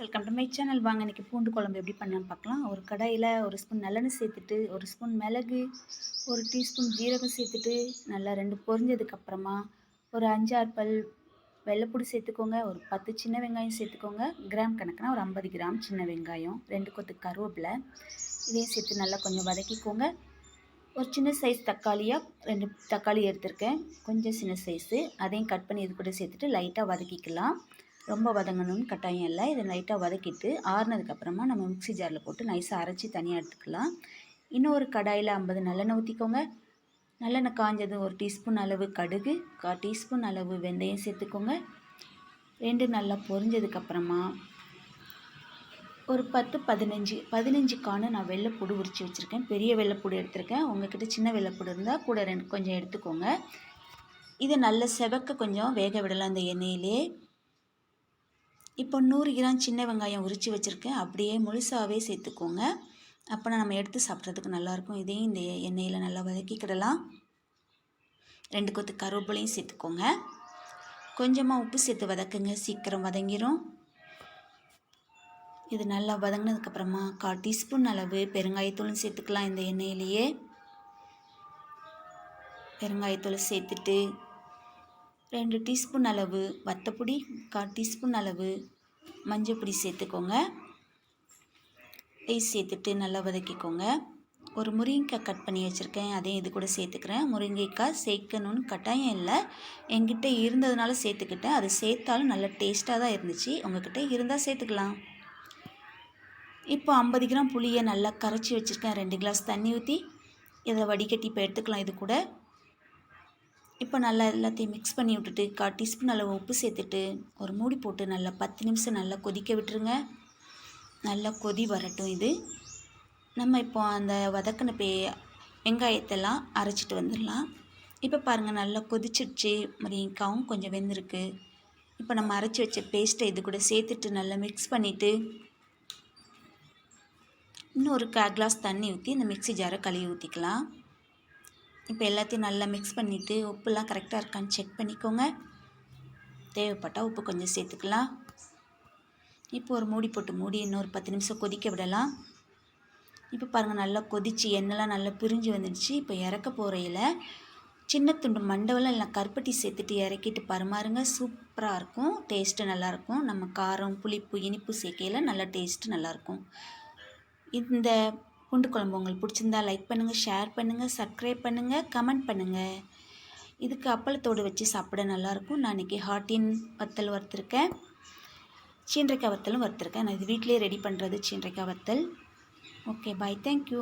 Welcome to my channel வாங்க. இன்றைக்கி பூண்டு குழம்பு எப்படி பண்ணலான்னு பார்க்கலாம். ஒரு கடாயில் ஒரு ஸ்பூன் நல்லெண்ணெய் சேர்த்துட்டு ஒரு ஸ்பூன் மிளகு ஒரு டீஸ்பூன் ஜீரகம் சேர்த்துட்டு நல்லா ரெண்டு பொரிஞ்சதுக்கப்புறமா ஒரு அஞ்சாறு பல் வெள்ளைப்பூடி சேர்த்துக்கோங்க. ஒரு பத்து சின்ன வெங்காயம் சேர்த்துக்கோங்க. கிராம் கணக்குனா ஒரு ஐம்பது கிராம் சின்ன வெங்காயம் ரெண்டு கொத்து கருவேப்பிலை. இதையும் சேர்த்து நல்லா கொஞ்சம் வதக்கிக்கோங்க. ஒரு சின்ன சைஸ் தக்காளியாக ரெண்டு தக்காளி எடுத்திருக்கேன். கொஞ்சம் சின்ன சைஸு அதையும் கட் பண்ணி இது கூட சேர்த்துட்டு லைட்டாக வதக்கிக்கலாம். ரொம்ப வதங்கணும்னு கட்டாயம் இல்லை. இதை லைட்டாக வதக்கிட்டு ஆறுனதுக்கப்புறமா நம்ம மிக்சி ஜாரில் போட்டு நைஸாக அரைச்சி தனியாக எடுத்துக்கலாம். இன்னொரு கடாயில் ஐம்பது நல்லெண்ணெய் ஊற்றிக்கோங்க நல்லெண்ணெய் காஞ்சது ஒரு டீஸ்பூன் அளவு கடுகு கா டீஸ்பூன் அளவு வெந்தயம் சேர்த்துக்கோங்க. ரெண்டு நல்லா பொரிஞ்சதுக்கப்புறமா ஒரு பத்து பதினஞ்சு பதினஞ்சு காணு நான் வெள்ளைப்பூடு உரித்து வச்சுருக்கேன். பெரிய வெள்ளைப்பூடு எடுத்திருக்கேன். உங்கள்கிட்ட சின்ன வெள்ளைப்பூடு இருந்தால் கூட ரெண்டு கொஞ்சம் எடுத்துக்கோங்க. இதை நல்ல செவக்க கொஞ்சம் வேக விடலாம் அந்த எண்ணெயிலே. இப்போ நூறு கிராம் சின்ன வெங்காயம் உரித்து வச்சுருக்கேன். அப்படியே முழுசாகவே சேர்த்துக்கோங்க. அப்போ நம்ம எடுத்து சாப்பிட்றதுக்கு நல்லாயிருக்கும். இதையும் இந்த எண்ணெயில் நல்லா வதக்கிக்கிடலாம். ரெண்டு கொத்து கருவேப்பிலையும் சேர்த்துக்கோங்க. கொஞ்சமாக உப்பு சேர்த்து வதக்குங்க. சீக்கிரம் வதங்கிடும் இது நல்லா வதங்கினதுக்கப்புறமா கால் டீஸ்பூன் அளவு பெருங்காயத்தூளும் சேர்த்துக்கலாம் இந்த எண்ணெயிலேயே. பெருங்காயத்தூள் சேர்த்துட்டு ரெண்டு டீஸ்பூன் அளவு வத்தப்பொடி கால் டீஸ்பூன் அளவு மஞ்சப்பொடி சேர்த்துக்கோங்க. நெய் சேர்த்துட்டு நல்லா வதக்கிக்கோங்க. ஒரு முருங்கைக்காய் கட் பண்ணி வச்சுருக்கேன். அதையும் இது கூட சேர்த்துக்கிறேன். முருங்கைக்காய் சேர்க்கணுன்னு கட்டாயம் இல்லை. என்கிட்ட இருந்ததுனால சேர்த்துக்கிட்டேன். அது சேர்த்தாலும் நல்ல டேஸ்ட்டாக தான் இருந்துச்சு. உங்கள்கிட்ட இருந்தால் சேர்த்துக்கலாம். இப்போ ஐம்பது கிராம் புளியை நல்லா கரைச்சி வச்சுருக்கேன். ரெண்டு கிளாஸ் தண்ணி ஊற்றி இதை வடிகட்டி இப்போ எடுத்துக்கலாம் இது கூட. இப்போ நல்லா எல்லாத்தையும் மிக்ஸ் பண்ணி விட்டுட்டு கால் டீஸ்பூன் அளவு உப்பு சேர்த்துட்டு ஒரு மூடி போட்டு நல்லா பத்து நிமிஷம் நல்லா கொதிக்க விட்டுருங்க. நல்லா கொதி வரட்டும் இது. நம்ம இப்போ அந்த வதக்கின பே வெங்காயத்தெல்லாம் அரைச்சிட்டு வந்துடலாம். இப்போ பாருங்கள் நல்லா கொதிச்சிடுச்சு. முருங்கைக்காவும் கொஞ்சம் வெந்திருக்கு. இப்போ நம்ம அரைச்சி வச்ச பேஸ்ட்டை இது கூட சேர்த்துட்டு நல்லா மிக்ஸ் பண்ணிவிட்டு இன்னும் ஒரு கிளாஸ் தண்ணி ஊற்றி இந்த மிக்ஸி ஜாரை கழுவி ஊற்றிக்கலாம் இப்போ எல்லாத்தையும் நல்லா மிக்ஸ் பண்ணிவிட்டு உப்புலாம் கரெக்டாக இருக்கான்னு செக் பண்ணிக்கோங்க. தேவைப்பட்டால் உப்பு கொஞ்சம் சேர்த்துக்கலாம். இப்போ ஒரு மூடி போட்டு மூடி இன்னொரு பத்து நிமிஷம் கொதிக்க விடலாம். இப்போ பாருங்கள் நல்லா கொதித்து எண்ணெய்லாம் நல்லா பிரிஞ்சு வந்துடுச்சு. இப்போ இறக்க போகிறையில் சின்ன துண்டு மண்டவெல்லாம் இல்லை கருப்பட்டி சேர்த்துட்டு இறக்கிட்டு பரிமாறுங்க. சூப்பராக இருக்கும். டேஸ்ட்டு நல்லாயிருக்கும் நம்ம காரம் புளிப்பு இனிப்பு சேர்க்கையில் நல்லா டேஸ்ட்டு நல்லாயிருக்கும் இந்த பூண்டு குழம்பு உங்களுக்கு பிடிச்சிருந்தா லைக் பண்ணுங்கள் ஷேர் பண்ணுங்கள் சப்ஸ்கிரைப் பண்ணுங்கள் கமெண்ட் பண்ணுங்கள் இதுக்கு அப்பளத்தோடு வச்சு சாப்பிட நல்லாயிருக்கும். நான் இன்றைக்கி ஹாட்டின் வத்தல் வறுத்துருக்கேன். சீன்றைக்காய் வத்தலும் வறுத்துருக்கேன். நான் இது வீட்டிலே ரெடி பண்ணுறது சீன்றைக்காய் வத்தல். Okay bye thank you